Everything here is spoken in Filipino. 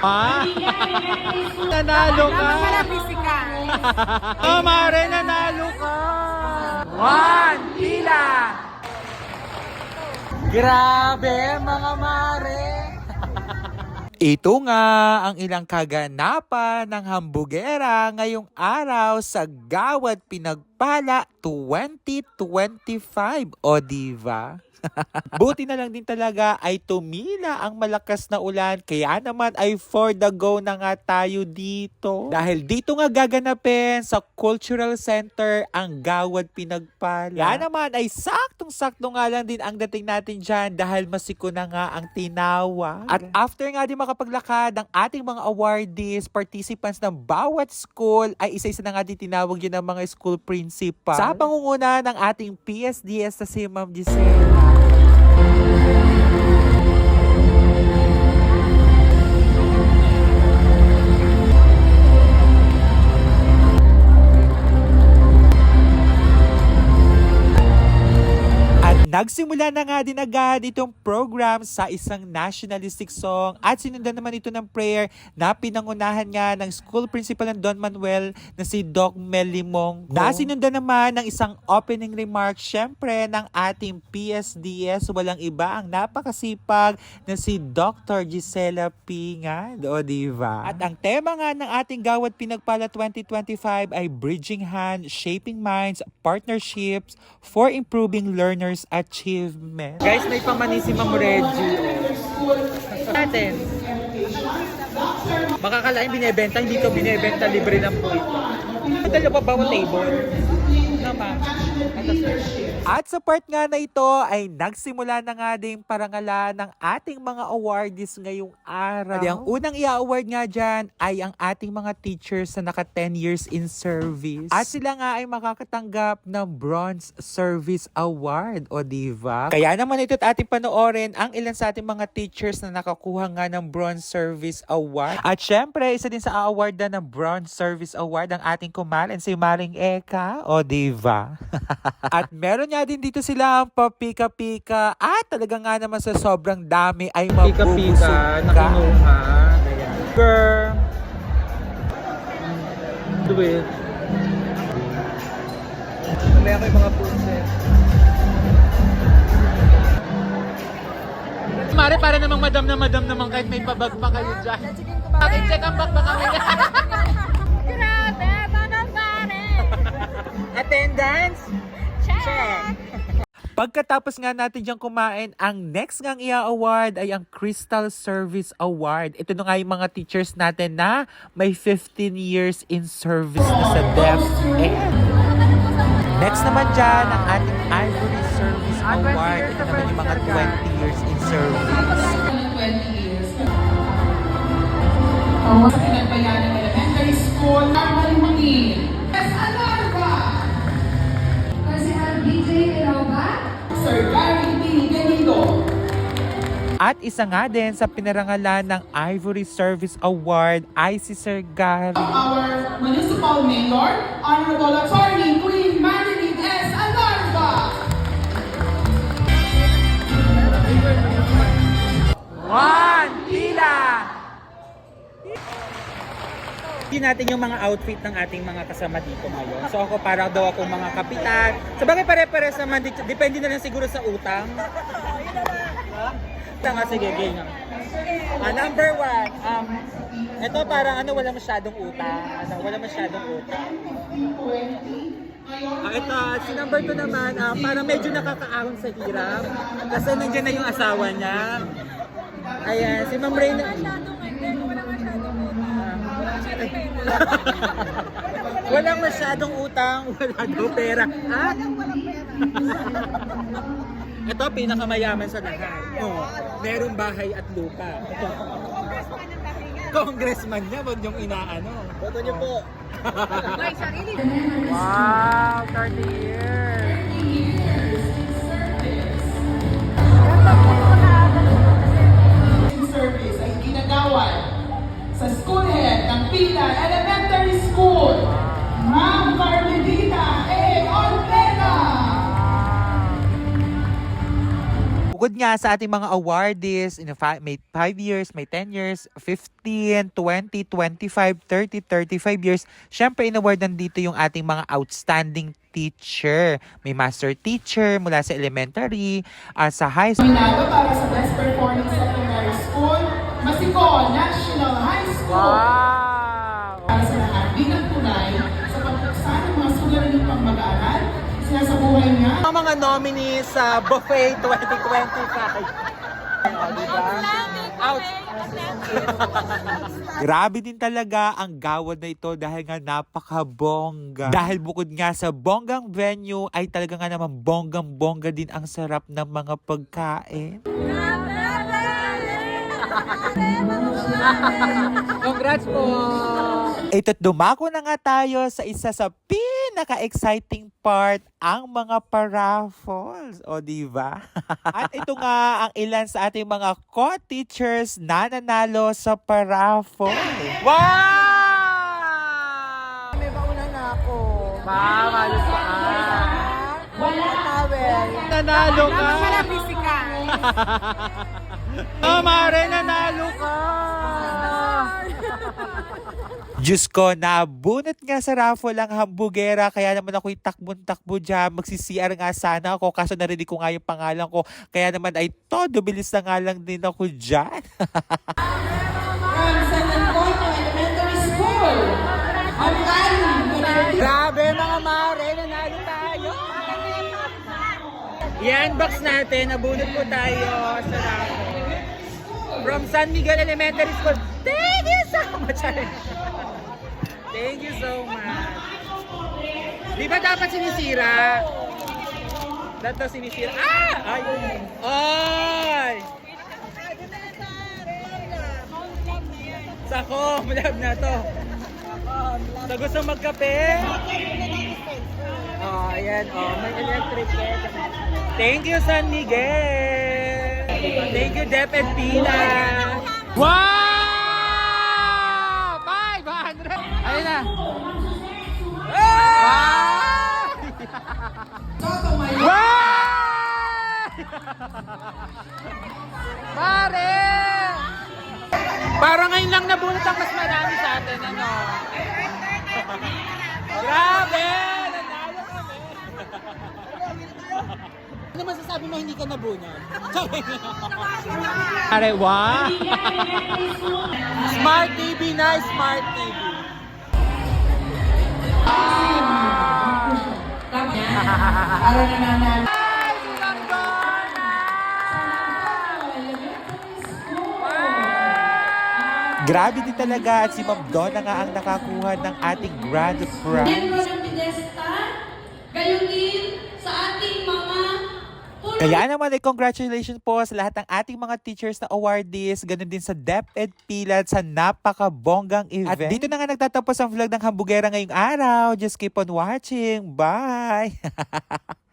Ha? Nanalo ka? Wala physical. Oh, Mare, nanalo ka! One, pila! Grabe, mga Mare! Ito nga ang ilang kaganapan ng hambugera ngayong araw sa Gawad Pinagpala 2025. O diva? Buti na lang din talaga ay tumila ang malakas na ulan kaya naman ay for the go na nga tayo dito. Dahil dito nga gaganapin sa Cultural Center ang Gawad Pinagpala. Kaya naman ay saktong-sakto nga lang din ang dating natin dyan dahil masiko na nga ang tinawa. At after nga din makapaglakad ang ating mga awardees, participants ng bawat school ay isa-isa na nga din tinawag yun ng mga school principal. Sa pangunguna ng ating PSDS na si Ma'am Gisela. Nagsimula na nga din agad itong program sa isang nationalistic song at sinundan naman ito ng prayer na pinangunahan nga ng school principal ng Don Manuel na si Doc Mel Limong. Na sinundan naman ng isang opening remark syempre ng ating PSDS walang iba ang napakasipag na si Dr. Gisela Pingad. O diba? At ang tema nga ng ating Gawad Pinagpala 2025 ay Bridging Hand, Shaping Minds, Partnerships for Improving Learners' Achievement. Guys, may pamani si Ma'am Reggie. Natin. Makakalain binibenta, hindi to binibenta, libre lang po ito. Madala pa bawat table? Naman. At sa part nga na ito ay nagsimula na nga din parangalan ng ating mga awardees ngayong araw. At ang unang i-award nga dyan ay ang ating mga teachers na naka 10 years in service. At sila nga ay makakatanggap ng Bronze Service Award o diva. Kaya naman ito't ating panoorin ang ilan sa ating mga teachers na nakakuha nga ng Bronze Service Award. At syempre, isa din sa award na ng Bronze Service Award ang ating kumalan si Maring Eka o diva. At meron nga din dito sila ang papika-pika at talaga nga naman sa sobrang dami ay mabubusog Pika-pika, ka. nakinuha. Ayan. Girl. Do it. Mamaya ko yung mga puset. Mare, para namang madam na madam naman kahit may pabag pa kayo dyan. Bakit check ang bag ba kami? Grabe, mga pare. Attendance? Pagkatapos nga natin diyang kumain, ang next ngang i-award ay ang Crystal Service Award. Ito na nga yung mga teachers natin na may 15 years in service na sa DepEd. Next naman dyan, ang ating Ivory Service Award. Ito naman yung mga 20 years in service. 20 years. Pinagbayanan Elementary School, At isa nga din sa pinarangalan ng Ivory Service Award ay si Sir Gary. Our Municipal Mayor, Honorable Attorney Queen Marilyn S. Alarva. One, Hindi natin yung mga outfit ng ating mga kasama dito ngayon. So ako parang daw akong mga kapitan. Sa bagay pare-pares naman, depende na lang siguro sa utang. Tanga, sige, game nga. Ah, number one, um, ito parang ano, wala masyadong utang. Ano, wala masyadong utang. Ah, ito, si number two naman, ah, parang medyo nakakaahon sa hirap. Kasi nandiyan na yung asawa niya. Ayan, si Ma'am Reyna. Walang masyadong utang, wala daw pera. Ha? Ito, pinakamayaman sa lahat. Oh, merong bahay at lupa. Congressman niya, wag niyong inaano. Boto niyo po. May sarili. Wow, Pila Elementary School. Ma'am Carmelita A. Ortega. Bukod nga sa ating mga awardees, in fa- may 5 years, may 10 years, 15, 20, 25, 30, 35 years, syempre in-awardan dito yung ating mga outstanding teacher. May master teacher mula sa elementary, ah, sa high school, Nominado para sa Best Performing Secondary School, Masiko National High School. Para sinasabuhay niya Ang mga nominees sa Buffet 2025. Oh, diba? Out. Grabe din talaga ang gawad na ito dahil nga napakabongga. Dahil bukod nga sa bonggang venue ay talaga nga naman bonggang-bongga din ang sarap ng mga pagkain. Congrats po! Ito't dumako na nga tayo sa isa sa pinaka-exciting part, ang mga paraffles. O, di ba? At ito nga ang ilan sa ating mga co-teachers na nanalo sa paraffle. Wow! May bauna na ako. Mama, ayos pa. Wala towel. Nanalo ka! Physical. Mama, rin nanalo ka! Diyos ko, nabunot nga sa raffle ang hambugera, kaya naman ako'y takbon-takbo dyan. Magsi-CR nga sana ako, kaso narinig ko nga yung pangalan ko. Kaya naman ay todo bilis na nga lang din ako dyan. Grabe mga mare, nanalo tayo! I-unbox natin, nabunot po tayo sa raffle. From San Miguel Elementary School. Much! Thank you so much. Di ba dapat sinisira? Dapat sinisira. Ah! Ay! Ay! Sako, malab na to. Sa gusto magkape? Oh, ayan. Oh, may electric yan. Thank you, San Miguel. Thank you, Dep and Pila. wow! Ayun na! Pare! Parang ngayon lang nabunot ang mas marami sa atin, ano? Grabe! Nanalo kami! Ano masasabi mo hindi ka nabunot? Pare, wow! Smart TV na, Smart TV. Grabe din talaga at si Ma'am Donna nga ang nakakuha ng ating grand prize. Membro ng Pinesta, gayon din sa ating mga Kaya naman ay congratulations po sa lahat ng ating mga teachers na awardees, ganun din sa DepEd Pilad sa napakabonggang event. At dito na nga nagtatapos ang vlog ng Hambugera ngayong araw. Just keep on watching. Bye!